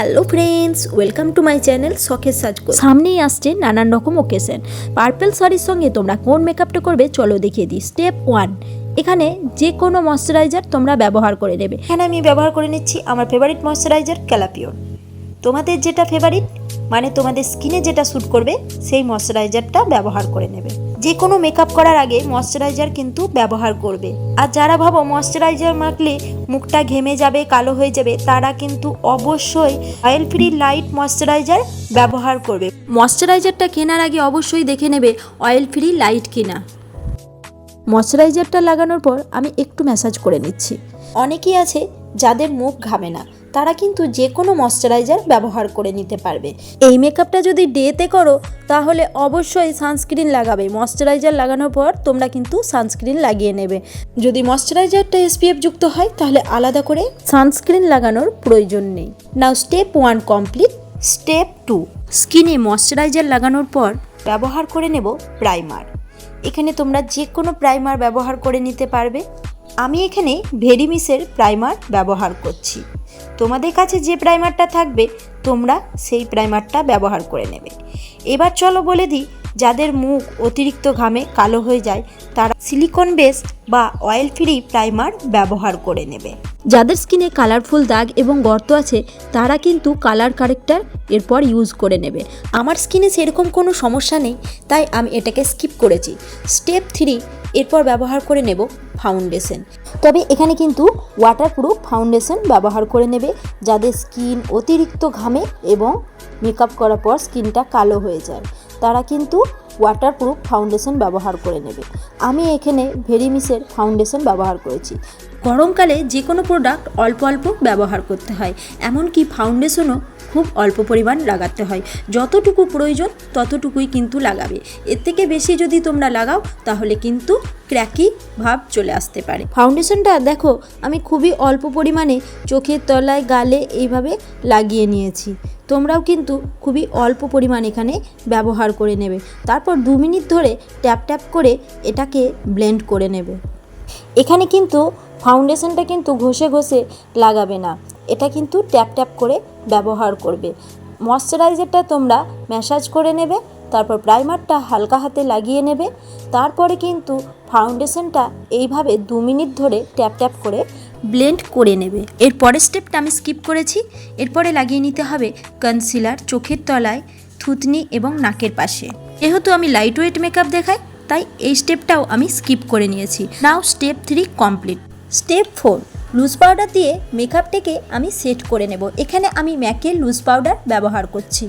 Hello friends welcome to my channel শখের সাজকো সামনেই আসছে নানান রকম ওকেশন পার্পেল শাড়ির সঙ্গে তোমরা কোন মেকআপটা করবে চলো দেখিয়ে দিই। স্টেপ ওয়ান এখানে যে কোনো ময়শ্চারাইজার তোমরা ব্যবহার করে নেবে। এখানে আমি ব্যবহার করে নিচ্ছি আমার ফেভারিট ময়শ্চারাইজার ক্যালাপিওর তোমাদের যেটা ফেভারিট মানে তোমাদের স্কিনে যেটা স্যুট করবে সেই ময়শ্চারাইজারটা ব্যবহার করে নেবে। যে কোনো মেকআপ করার আগে ময়শ্চারাইজার কিন্তু ব্যবহার করবে। আর যারা ভাবো ময়শ্চারাইজার মাখলে মুখটা ঘেমে যাবে, কালো হয়ে যাবে, তারা কিন্তু অবশ্যই অয়েল ফ্রি লাইট ময়শ্চারাইজার ব্যবহার করবে। ময়শ্চারাইজারটা কেনার আগে অবশ্যই দেখে নেবে অয়েল ফ্রি লাইট কিনা। ময়শ্চারাইজারটা লাগানোর পর আমি একটু ম্যাসাজ করে নিচ্ছি। অনেকেই আছে যাদের মুখ ঘামে না। তারা কিন্তু যে কোনো ময়শ্চারাইজার ব্যবহার করে নিতে পারবে। এই মেকআপটা যদি ডেতে করো তাহলে অবশ্যই সানস্ক্রিন লাগাবে। ময়শ্চারাইজার লাগানোর পর তোমরা কিন্তু সানস্ক্রিন লাগিয়ে নেবে। যদি ময়শ্চারাইজারটা এসপিএফ যুক্ত হয় তাহলে আলাদা করে সানস্ক্রিন লাগানোর প্রয়োজন নেই। Now step one complete step two স্কিনে ময়শ্চারাইজার লাগানোর পর ব্যবহার করে নেব প্রাইমার এখানে তোমরা যে কোনো প্রাইমার ব্যবহার করে নিতে পারবে। আমি এখানে ভেরিমিসের প্রাইমার ব্যবহার করছি। তোমাদের কাছে যে প্রাইমারটা থাকবে, তোমরা সেই প্রাইমারটা ব্যবহার করে নেবে। এবার চলো বলে দিই, যাদের মুখ অতিরিক্ত ঘামে কালো হয়ে যায়, তারা সিলিকন বেসড বা অয়েল ফ্রি প্রাইমার ব্যবহার করে নেবে। যাদের স্কিনে কালারফুল দাগ এবং গর্ত আছে, তারা কিন্তু কালার কারেক্টার এরপর ইউজ করে নেবে। আমার স্কিনে সেরকম কোনো সমস্যা নেই, তাই আমি এটাকে স্কিপ করেছি। স্টেপ থ্রি এরপর ব্যবহার করে নেব ফাউন্ডেশন। তবে এখানে কিন্তু ওয়াটারপ্রুফ ফাউন্ডেশন ব্যবহার করে নেবে যাদের স্কিন অতিরিক্ত ঘামে এবং মেকআপ করার পর স্কিনটা কালো হয়ে যায়। তারা কিন্তু ওয়াটারপ্রুফ ফাউন্ডেশন ব্যবহার করে নেবে। আমি এখানে ভেরিমিসের ফাউন্ডেশন ব্যবহার করেছি। গরমকালে যে কোনো প্রোডাক্ট অল্প অল্প ব্যবহার করতে হয়, এমনকি ফাউন্ডেশনও খুব অল্প পরিমাণ লাগাতে হয়। যতটুকু প্রয়োজন ততটুকুই কিন্তু লাগাবে। এর থেকে বেশি যদি তোমরা লাগাও, তাহলে কিন্তু ক্র্যাকি ভাব চলে আসতে পারে। ফাউন্ডেশনটা দেখো, আমি খুবই অল্প পরিমাণে চোখের তলায়, গালে এইভাবে লাগিয়ে নিয়েছি। তোমরাও কিন্তু খুবই অল্প পরিমাণ এখানে ব্যবহার করে নেবে। তারপর দু মিনিট ধরে ট্যাপ ট্যাপ করে এটাকে ব্লেন্ড করে নেবে। এখানে কিন্তু ফাউন্ডেশনটা কিন্তু ঘষে ঘষে লাগাবে না। এটা কিন্তু ট্যাপ ট্যাপ করে ব্যবহার করবে। ময়শ্চারাইজারটা তোমরা ম্যাসাজ করে নেবে তারপর প্রাইমারটা হালকা হাতে লাগিয়ে নেবে। তারপরে কিন্তু ফাউন্ডেশনটা এইভাবে দু মিনিট ধরে ট্যাপ ট্যাপ করে ব্লেন্ড করে নেবে। এর পরের স্টেপটা আমি স্কিপ করেছি। এরপরে লাগিয়ে নিতে হবে কনসিলার চোখের তলায়, থুতনি এবং নাকের পাশে। যেহেতু আমি লাইট ওয়েট মেকআপ দেখাই, তাই এই স্টেপটাও আমি স্কিপ করে নিয়েছি। Now step three complete step four loose powder দিয়ে মেকআপটাকে আমি সেট করে নেব। এখানে আমি ম্যাকের লুজ পাউডার ব্যবহার করছি।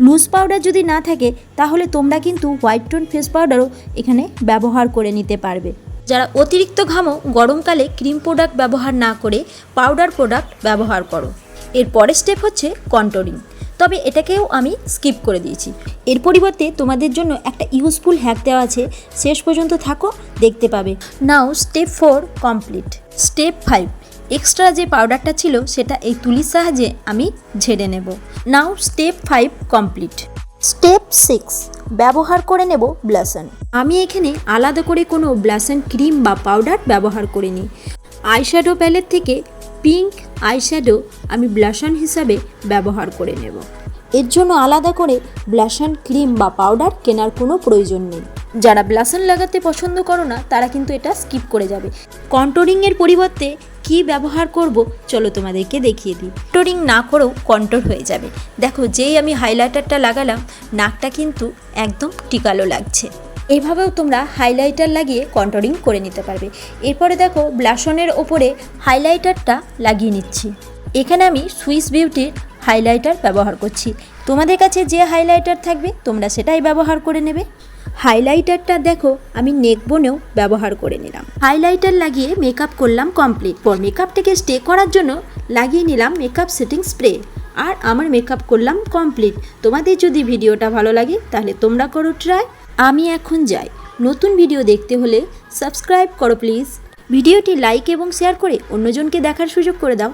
লুজ পাউডার যদি না থাকে, তাহলে তোমরা কিন্তু হোয়াইট টোন ফেস পাউডারও এখানে ব্যবহার করে নিতে পারবে। যারা অতিরিক্ত ঘামও গরমকালে ক্রিম প্রোডাক্ট ব্যবহার না করে পাউডার প্রোডাক্ট ব্যবহার করো। এর পরের স্টেপ হচ্ছে কন্ট্রোলিং তবে এটাকেও আমি স্কিপ করে দিয়েছি। এর পরিবর্তে তোমাদের জন্য একটা ইউজফুল হ্যাক দেওয়া আছে শেষ পর্যন্ত থাকো দেখতে পাবে। Now step four complete. Step five extra যে পাউডারটা ছিল সেটা এই তুলির সাহায্যে আমি ঝেড়ে নেব। Now step five complete. Step six ব্যবহার করে নেব ব্লাসন। আমি এখানে আলাদা করে কোনো ব্লাসন ক্রিম বা পাউডার ব্যবহার করিনি। আইশ্যাডো প্যালেট থেকে পিঙ্ক আইশ্যাডো আমি ব্লাশন হিসাবে ব্যবহার করে নেব। এর জন্য আলাদা করে ব্লাশন ক্রিম বা পাউডার কেনার কোনো প্রয়োজন নেই। যারা ব্লাশন লাগাতে পছন্দ করো না তারা কিন্তু এটা স্কিপ করে যাবে। কন্ট্রোলিংয়ের পরিবর্তে কি ব্যবহার করব চলো তোমাদেরকে দেখিয়ে দিই। কন্ট্রোলিং না করেও কন্ট্রোল হয়ে যাবে। দেখো যেই আমি হাইলাইটারটা লাগালাম নাকটা কিন্তু একদম টিকালো লাগছে। এইভাবেও তোমরা হাইলাইটার লাগিয়ে কন্ট্রোলিং করে নিতে পারবে। এরপরে দেখো ব্লাশনের ওপরে হাইলাইটারটা লাগিয়ে নিচ্ছি। এখানে আমি সুইস বিউটির হাইলাইটার ব্যবহার করছি। তোমাদের কাছে যে হাইলাইটার থাকবে, তোমরা সেটাই ব্যবহার করে নেবে। হাইলাইটারটা দেখো, আমি নেক বোনেও ব্যবহার করে নিলাম। হাইলাইটার লাগিয়ে মেকআপ করলাম কমপ্লিট পর মেকআপটাকে স্টে করার জন্য লাগিয়ে নিলাম মেকআপ সেটিং স্প্রে আর আমার মেকআপ করলাম কমপ্লিট তোমাদের যদি ভিডিওটা ভালো লাগে, তাহলে তোমরা করো ট্রাই আমি এখন যাই। নতুন ভিডিও দেখতে হলে সাবস্ক্রাইব করো প্লিজ ভিডিওটি লাইক এবং শেয়ার করে অন্যজনকে দেখার সুযোগ করে দাও।